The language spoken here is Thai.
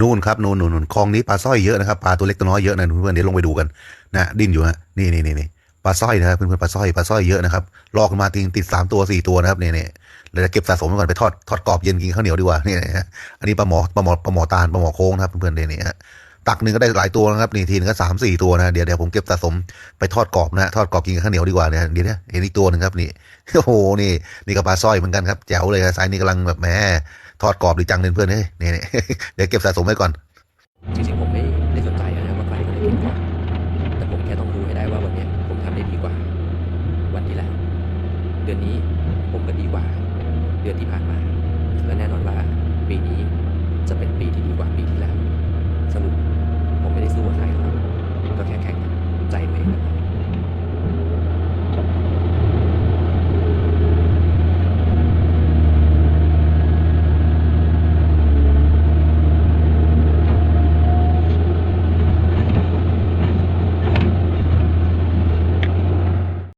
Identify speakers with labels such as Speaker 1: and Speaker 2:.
Speaker 1: นู่นครับนู่นนู่นนูนคลองนี้ปลาสร้อยเยอะนะครับปลาตัวเล็กตัวน้อยเยอะนะเพื่อนเดี๋ยวลงไปดูกันนะดิ้นอยู่ฮะนี่นี่นี่ปลาสร้อยนะครับเพื่อนๆปลาสร้อยปลาสร้อยเยอะนะครับลอกมาติงติดสามตัวสี่ตัวนะครับเนี่ยเนี่ยเราจะเก็บสะสมไว้ก่อนไปทอดทอดกรอบเย็นกินข้าวเหนียวดีกว่านี่นะฮะอันนี้ปลาหมอปลาหมอปลาหมอตาลปลาหมอโค้งนะครับเพื่อนๆเนี่ยนี่ฮะตักหนึ่งก็ได้หลายตัวนะครับนี่ทีนึงก็สามสี่ตัวนะเดี๋ยวเดี๋ยวผมเก็บสะสมไปทอดกรอบนะทอดกรอบกินข้าวเหนียวดีกว่าเนี่ยเดี๋ยวเนี่ยเห็นอีกตัวหนึ่งครับนี่โอ้โหนี่นี่ก็ปลาสร้อยเหมือนกันครับแจ๋วเลยครับสายนี้กำลังแบบแหม ถอดกรอบหรือจังเพื่อนเฮ้ยเนี่ยเดี๋ยวเก็บสะสมไว้ก่อน
Speaker 2: จริงๆผมไม่ได้สนใจนะว่าใครคนไหนเก่งกว่าแต่ผมแค่ต้องรู้ให้ได้ว่าวันนี้ผมทำได้ดีกว่า วันที่แล้ว เดือนนี้ผมก็ดีกว่า เดือนที่ผ่านมา